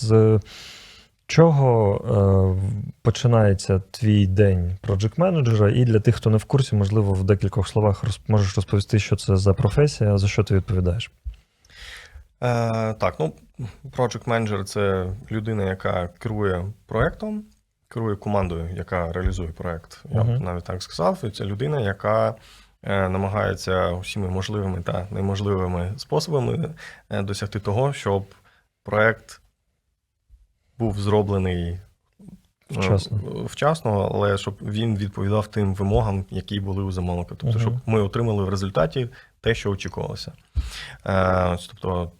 з чого е, починається твій день проджект менеджера? І для тих, хто не в курсі, можливо, в декількох словах роз, можеш розповісти, що це за професія, за що ти відповідаєш? Е, так, ну, project manager це людина, яка керує проектом, керує командою, яка реалізує проект. Я б навіть так сказав. І це людина, яка е, намагається усіма можливими та неможливими способами е, досягти того, щоб проект був зроблений. е, Вчасно. Вчасно, але щоб він відповідав тим вимогам, які були у замовника. Тобто, угу. щоб ми отримали в результаті те, що очікувалося. Е, тобто,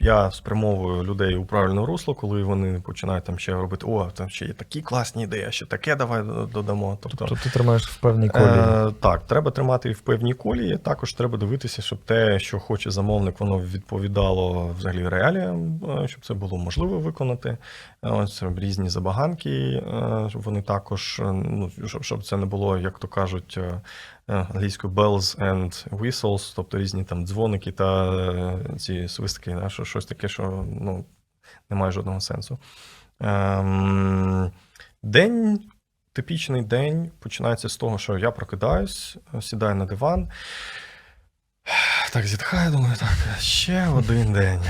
я спрямовую людей у правильне русло, коли вони починають там ще робити: о, там ще є такі класні ідеї, ще таке давай додамо. Тобто, Тобто ти тримаєш в певній колії. Е, так, треба тримати в певній колії. Також треба дивитися, щоб те, що хоче замовник, воно відповідало взагалі реаліям, е, щоб це було можливо виконати. Е, Ось різні забаганки, е, щоб вони також, ну, щоб, щоб це не було, як то кажуть, англійською bells and whistles, тобто різні там дзвоники та е, ці свистки, да, що щось таке, що ну, не має жодного сенсу. Ем, День типічний день починається з того, що я прокидаюсь, сідаю на диван. Так, зітхаю, думаю, так, ще один день.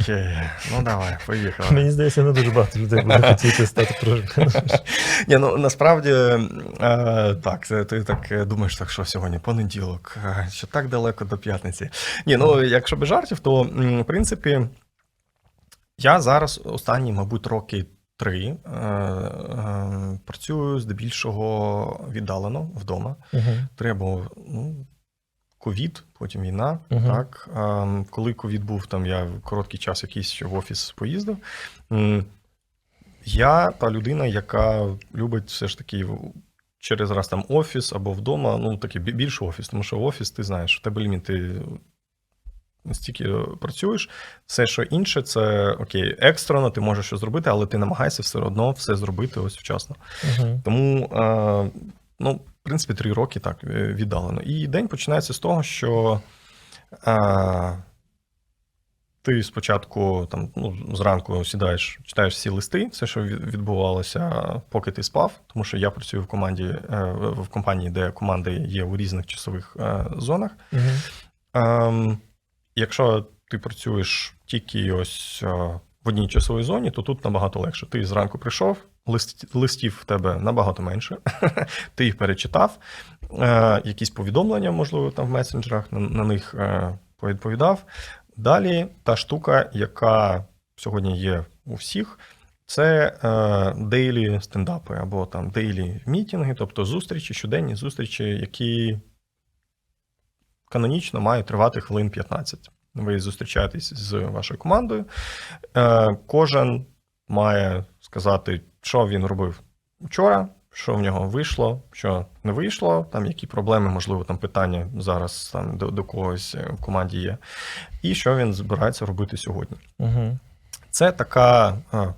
Окей, ну давай, поїхали. Мені здається, не дуже багато людей буде хотіти стати менеджером. Ні, ну насправді е, так, ти так думаєш, так що сьогодні понеділок, е, що так далеко до п'ятниці. Ні, ну якщо без жартів, то в принципі я зараз останні, мабуть, роки три е, працюю здебільшого віддалено вдома. Мгм. Треба, ну, ковід, потім війна. Мгм. Так. Коли ковід був, там я короткий час якийсь ще в офіс поїздив. Я та людина, яка любить все ж таки через раз там офіс або вдома, ну такий бі- більше офіс, тому що офіс, ти знаєш, в тебе ліміт, ти настільки працюєш. Все, що інше, це окей, екстрено, ти можеш щось зробити, але ти намагаєшся все одно все зробити ось вчасно. Мгм. Тому, е, ну, в принципі, три роки так е, віддалено. І день починається з того, що е, ти спочатку там, ну, зранку сідаєш, читаєш всі листи, все, що відбувалося, поки ти спав, тому що я працюю в команді е, в компанії, де команди є у різних часових зонах. Мгм. Ем, якщо ти працюєш тільки ось в одній часовій зоні, то тут набагато легше. Ти зранку прийшов, лист, листів в тебе набагато менше. ти їх перечитав, е, якісь повідомлення, можливо, там в месенджерах на, на них е, повідповідав. Далі та штука, яка сьогодні є у всіх, це е, дейлі стендапи або там дейлі мітінги, тобто зустрічі, щоденні зустрічі, які канонічно мають тривати хвилин 15. Ви зустрічаєтесь з вашою командою. Е, Кожен має сказати, що він робив вчора, що в нього вийшло, що не вийшло, там які проблеми, можливо, там питання зараз там до, до когось в команді є, і що він збирається робити сьогодні. Мгм. Це така е,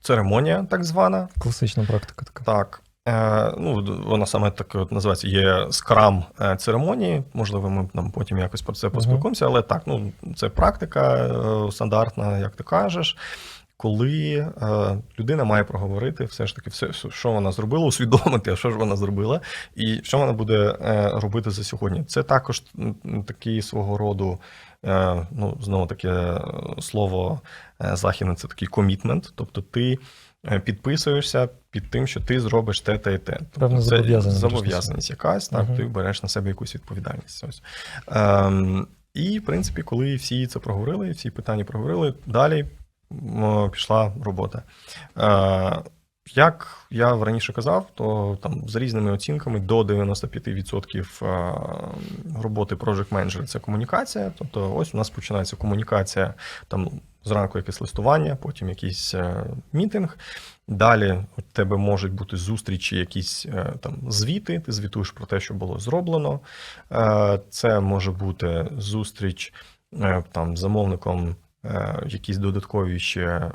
церемонія, так звана. Класична практика така. Так. Е, ну, вона саме так от називається є скрам е, церемонії. Можливо, ми там потім якось про це поспілкуємося, але так, ну це практика е, стандартна, як ти кажеш. Коли е, людина має проговорити все ж таки, все, що вона зробила, усвідомити, що ж вона зробила, і що вона буде е, робити за сьогодні. Це також такий свого роду, е, ну знову таке слово е, західне, це такий комітмент. Тобто ти підписуєшся під тим, що ти зробиш те, те і те. Тобто це зобов'язаність якась, так, Мгм. ти береш на себе якусь відповідальність. Ось. Ем, і, в принципі, коли всі це проговорили, всі питання проговорили, далі пішла робота. Е, як я раніше казав, то там за різними оцінками до 95% е, роботи project менеджера це комунікація. Тобто, ось у нас починається комунікація там зранку якесь листування, потім якийсь е, мітинг. Далі у тебе можуть бути зустрічі, якісь е, там звіти. Ти звітуєш про те, що було зроблено. Е, Це може бути зустріч е, там замовником, е, якісь додаткові ще е,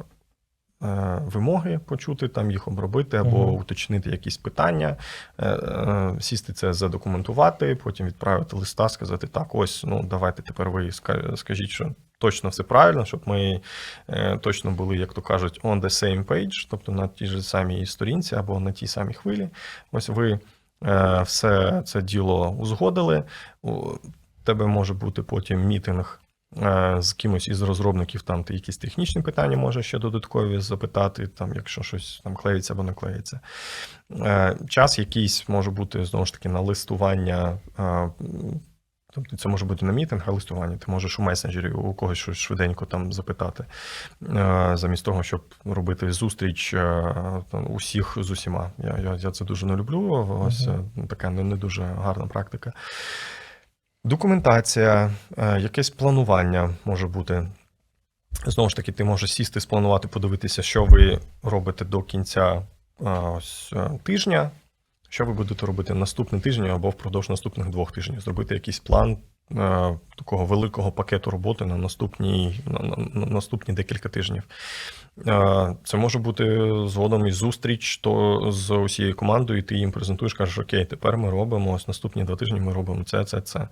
вимоги почути, там їх обробити або Мгм. уточнити якісь питання, е, е, сісти це задокументувати, потім відправити листа, сказати: так, ось, ну давайте тепер ви скажіть, що точно все правильно, щоб ми е, точно були, як то кажуть, on the same page, тобто на тій ж самій сторінці або на тій самій хвилі. Ось ви е, все це діло узгодили. У тебе може бути потім мітинг е, з кимось із розробників, там ти якісь технічні питання можеш ще додаткові запитати, там, якщо щось там клеїться або не клеїться. Е, Час якийсь може бути знову ж таки на листування. е, Тобто це може бути не мітинг, а листування. Ти можеш у месенджері у когось щось швиденько там запитати, е, замість того, щоб робити зустріч е, усіх з усіма. Я, я, я це дуже не люблю. Ось Мгм. е, така не, не дуже гарна практика. Документація, е, якесь планування може бути. Знову ж таки, ти можеш сісти, спланувати, подивитися, що ви робите до кінця ось, е, тижня, що ви будете робити наступний тиждень або впродовж наступних двох тижнів. Зробити якийсь план такого великого пакету роботи на наступні, на, на, на наступні декілька тижнів. Е, Це може бути згодом і зустріч то з усією командою, і ти їм презентуєш, кажеш, окей, тепер ми робимо ось наступні два тижні ми робимо це, це, це.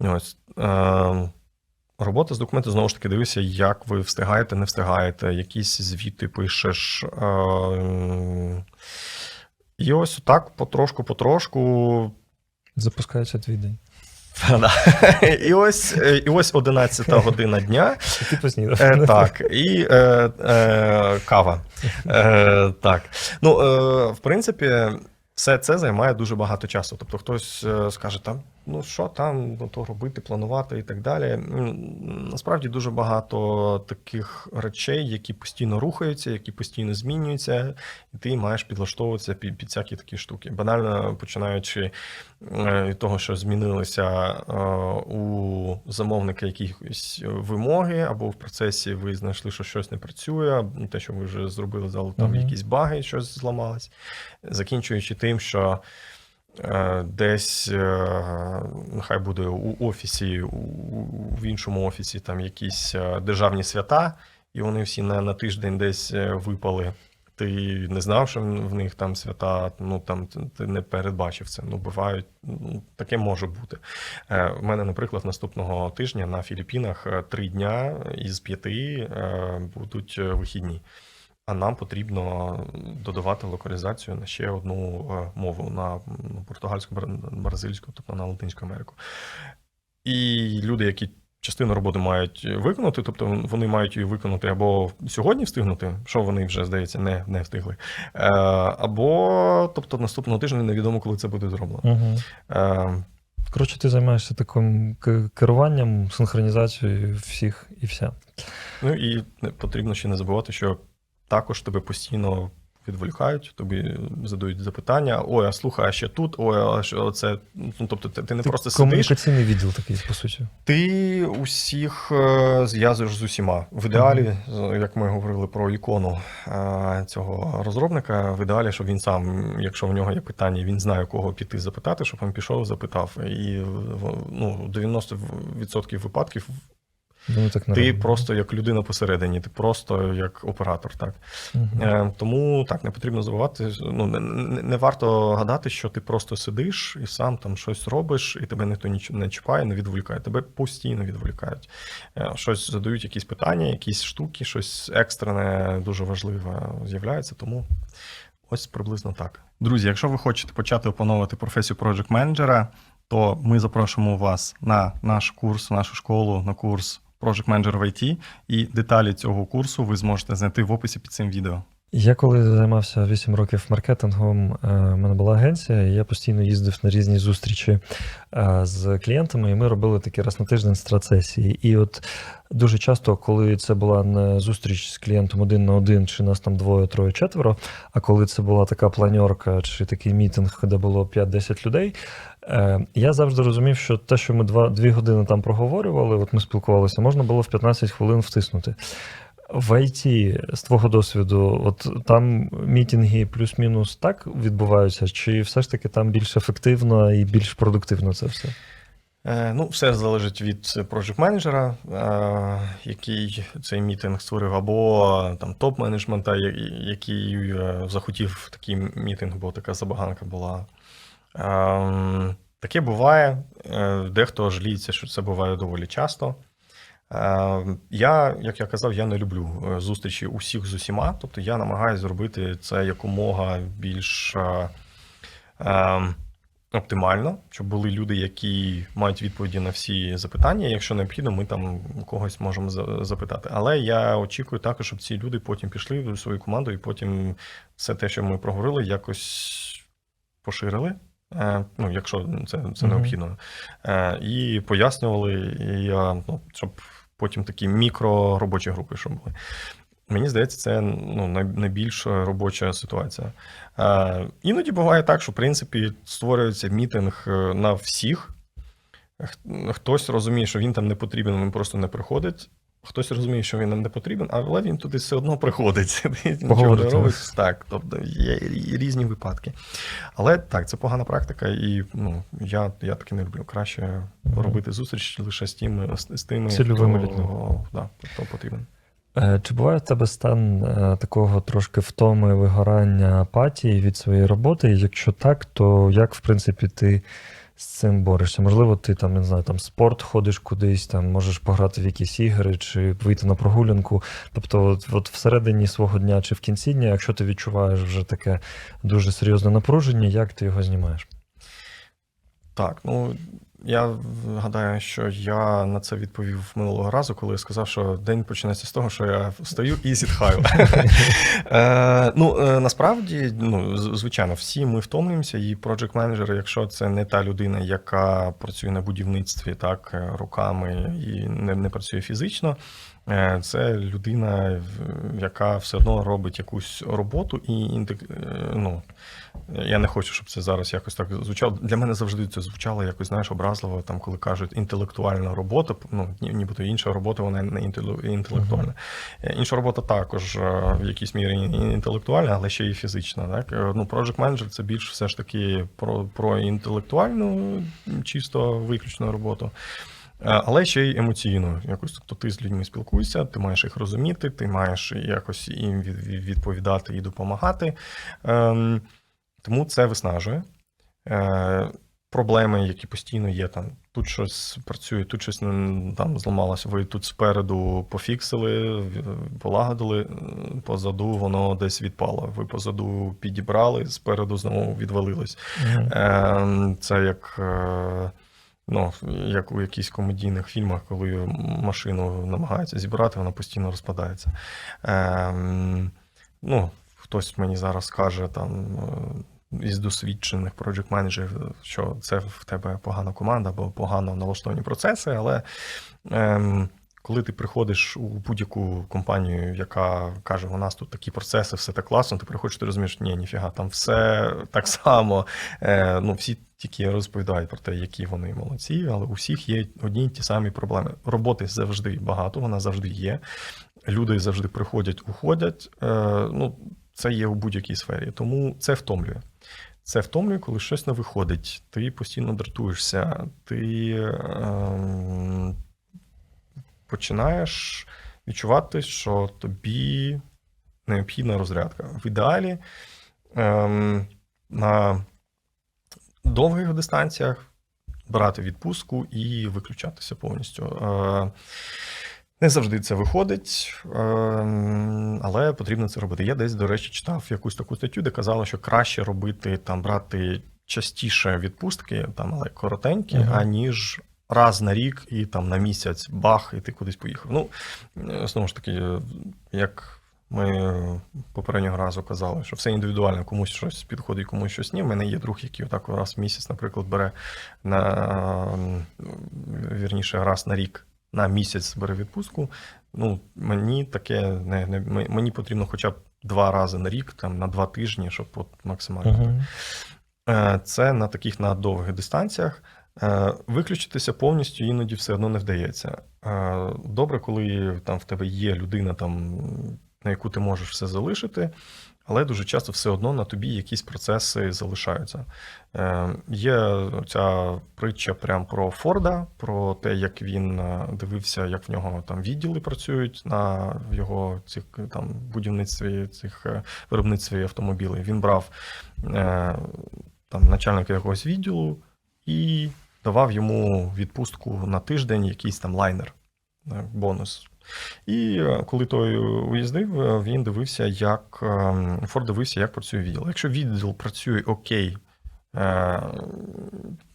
Ось. Е, Робота з документом, знову ж таки, дивися, як ви встигаєте, не встигаєте, якісь звіти пишеш. Е, І ось так потрошку-потрошку Запускається твій день. І ось, е, і ось 11 година дня. Ти поснідав. Е, так, і е, е, кава. Е, так. Ну, е, в принципі, все це займає дуже багато часу. Тобто хтось е, скаже, там, ну що там, ну, то робити, планувати і так далі. Насправді дуже багато таких речей, які постійно рухаються, які постійно змінюються, і ти маєш підлаштовуватися під, під всякі такі штуки. Банально починаючи е, від того, що змінилися е, у замовника якісь вимоги, або в процесі ви знайшли, що щось не працює, те, що ви вже зробили, але там Мгм. якісь баги, щось зламалось, закінчуючи тим, що десь е, нехай буде у офісі, в іншому офісі там якісь е, державні свята, і вони всі на, на тиждень десь е, випали. Ти не знав, що в них там свята, ну там ти- не передбачив це. Ну, бувають, ну, таке може бути. Е, У мене, наприклад, наступного тижня на Філіппінах е, три дня із п'яти е, будуть е, вихідні. А нам потрібно додавати локалізацію на ще одну е, мову на португальську, бразильську, тобто на Латинську Америку. І люди, які частину роботи мають виконати, тобто вони мають її виконати або сьогодні встигнути, що вони вже, здається, не, не встигли. Е, Або, тобто, наступного тижня невідомо, коли це буде зроблено. Угу. Е, Коротше, ти займаєшся таким керуванням, синхронізацією всіх і вся. Ну і потрібно ще не забувати, що також тебе постійно відволікають, тобі задають запитання: ой, а слухай, а ще тут, ой, а що це. Ну, тобто, ти, ти не Ти просто сидиш, комунікаційний відділ такий, по суті. ти усіх е, зв'язуєш з усіма. В ідеалі, як ми говорили про ікону е, цього розробника, в ідеалі, щоб він сам, якщо в нього є питання, він знає, кого піти запитати, щоб він пішов, запитав. І ну, 90% випадків Вони так ти просто як людина посередині, ти просто як оператор. Так. Е, тому так не потрібно забувати. Ну не, не, не варто гадати, що ти просто сидиш і сам там щось робиш, і тебе ніхто ніч- не чіпає, не відволікає. Тебе постійно відволікають. Е, Щось задають, якісь питання, якісь штуки, щось екстрене, дуже важливе з'являється. Тому ось приблизно так. Друзі, якщо ви хочете почати опановувати професію project менеджера то ми запрошуємо вас на наш курс, в нашу школу, на курс Project Manager в IT. І деталі цього курсу ви зможете знайти в описі під цим відео. Я коли займався 8 років маркетингом, е, в мене була агенція, і я постійно їздив на різні зустрічі е, з клієнтами, і ми робили такі раз на тиждень страцесії. І от дуже часто, коли це була не зустріч з клієнтом один на один, чи нас там двоє, троє, четверо, а коли це була така планьорка чи такий мітинг, де було 5-10 людей, е, я завжди розумів, що те, що ми два, дві години там проговорювали, от ми спілкувалися, можна було в 15 хвилин втиснути. В IT, з твого досвіду, от там мітинги плюс-мінус так відбуваються, чи все ж таки там більш ефективно і більш продуктивно це все? Е, Ну, все залежить від project менеджера е, який цей мітинг створив, або там топ-менеджмента, який захотів такий мітинг, бо така забаганка була. Ем, Таке буває. Е, Дехто жаліється, що це буває доволі часто. Е, Я, як я казав, я не люблю е, зустрічі усіх з усіма. Тобто я намагаюся зробити це якомога більш е, е, оптимально, щоб були люди, які мають відповіді на всі запитання. Якщо необхідно, ми там когось можемо запитати. Але я очікую також, щоб ці люди потім пішли в свою команду, і потім все те, що ми проговорили, якось поширили. Е, Ну, якщо це, це необхідно, Е, і пояснювали, і, ну, щоб потім такі мікроробочі групи, щоб були. Мені здається, це ну, найбільш робоча ситуація. Е, іноді буває так, що в принципі створюється мітинг е, на всіх. Хтось розуміє, що він там не потрібен, він просто не приходить. Хтось розуміє, що він нам не потрібен, але він туди все одно приходить. Нічого не робить. Так, тобто є різні випадки. Але так, це погана практика, і ну, я, я таки не люблю. Краще Мгм. робити зустріч лише з тими, з, з тими, Цільовими людьми. да, хто потрібен. Е, Чи буває в тебе стан е, такого трошки втоми, вигорання, апатії від своєї роботи? Якщо так, то як, в принципі, ти з цим борешся? Можливо, ти там, не знаю, там спорт ходиш кудись, там можеш пограти в якісь ігри чи вийти на прогулянку. Тобто, от, от всередині свого дня чи в кінці дня, якщо ти відчуваєш вже таке дуже серйозне напруження, як ти його знімаєш? Так, ну я гадаю, що я на це відповів минулого разу, коли я сказав, що день починається з того, що я встаю і зітхаю. Е, Ну е, насправді, ну звичайно, всі ми втомлюємося, і project менеджер, якщо це не та людина, яка працює на будівництві, так е, руками і не працює фізично. Е, Це людина, яка все одно робить якусь роботу і е, ну, я не хочу, щоб це зараз якось так звучало. Для мене завжди це звучало якось, знаєш, образливо, там, коли кажуть інтелектуальна робота, ну, нібито інша робота, вона не інтеле- інтелектуальна. Інша робота також е, в якійсь мірі інтелектуальна, але ще й фізична. Так? Ну, project manager це більш все ж таки про, про інтелектуальну, чисто виключну роботу. Е, Але ще й емоційно. Якось тобто ти з людьми спілкуєшся, ти маєш їх розуміти, ти маєш якось їм від- від- відповідати і допомагати. Ем, тому це виснажує. Е, проблеми, які постійно є, там тут щось працює, тут щось там зламалося, ви тут спереду пофіксили, полагодили, е, позаду воно десь відпало. Ви позаду підібрали, спереду знову відвалилось. Е, Це як. Ну, як у якихось комедійних фільмах, коли машину намагаються зібрати, вона постійно розпадається. Ем, ну, хтось мені зараз скаже там е, із досвідчених project менеджерів, що це в тебе погана команда або погано налаштовані процеси, але ем, коли ти приходиш у будь-яку компанію, яка каже, у нас тут такі процеси, все так класно, ти приходиш, ти розумієш, ні, ніфіга, там все так само. Е, ну, всі тільки розповідають про те, які вони молодці, але у всіх є одні й ті самі проблеми. Роботи завжди багато, вона завжди є. Люди завжди приходять, уходять. Е, ну, це є у будь-якій сфері. Тому це втомлює. Це втомлює, коли щось не виходить. Ти постійно дратуєшся, ти ем, починаєш відчувати, що тобі необхідна розрядка. В ідеалі ем, на довгих дистанціях брати відпустку і виключатися повністю. Е, не завжди це виходить, ем, але потрібно це робити. Я десь, до речі, читав якусь таку статтю, де казали, що краще робити там брати частіше відпустки, там але коротенькі, Мгм. аніж раз на рік і там на місяць бах, і ти кудись поїхав. Ну, е, знову ж таки, е, як ми попереднього разу казали, що все індивідуально, комусь щось підходить, комусь щось ні. У мене є друг, який отак раз в місяць, наприклад, бере на вірніше, раз на рік на місяць бере відпустку. Ну, мені таке не, не мені потрібно хоча б два рази на рік, там на два тижні, щоб от максимально. Мгм. Е, Це на таких на довгих дистанціях. Е, Виключитися повністю іноді все одно не вдається. Е, Добре, коли там в тебе є людина, там, на яку ти можеш все залишити, але дуже часто все одно на тобі якісь процеси залишаються. Е, Є ця притча прям про Форда, про те, як він дивився, як в нього там відділи працюють на його цих там будівництві цих виробництві автомобілів. Він брав там начальника якогось відділу і давав йому відпустку на тиждень, якийсь там лайнер. е, бонус. І е, коли той уїздив, е, він дивився, як ем, Форд дивився, як працює відділ. Якщо відділ працює окей,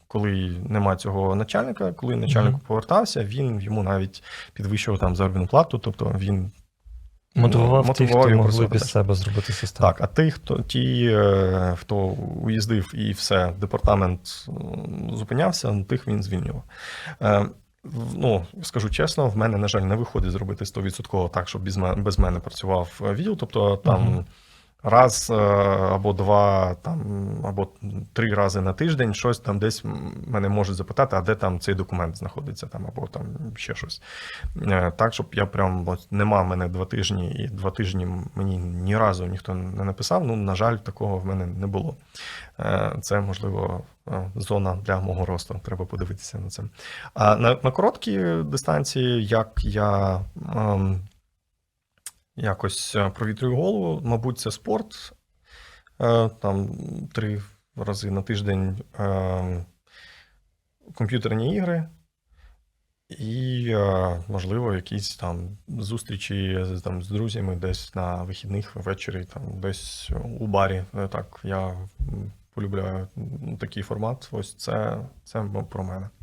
коли нема цього начальника, коли начальник повертався, він йому навіть підвищував там заробітну плату, тобто він Мотивував мотивував тих, хто могли без себе зробити систему. так, а ті, хто ті, е, хто уїздив і все, департамент зупинявся, ну, тих він звільнював. Е, Ну, скажу чесно, в мене, на жаль, не виходить зробити 100% так, щоб без мене, працював е, відділ. Тобто там Мгм. Раз е, або два, там, або три рази на тиждень щось там десь мене можуть запитати, а де там цей документ знаходиться, там, або там ще щось. Е, Так, щоб я прям от, нема мене два тижні, і два тижні мені ні разу ніхто не написав. Ну, на жаль, такого в мене не було. Е, Це, можливо, зона для мого росту. Треба подивитися на це. А на, на короткі дистанції, як я ем, якось е, провітрюю голову, мабуть, це спорт. Е, Там три рази на тиждень е, комп'ютерні ігри. І, можливо, якісь там зустрічі там, з друзями десь на вихідних ввечері, там, десь у барі. Так, я полюбляю такий формат. Ось це, це про мене.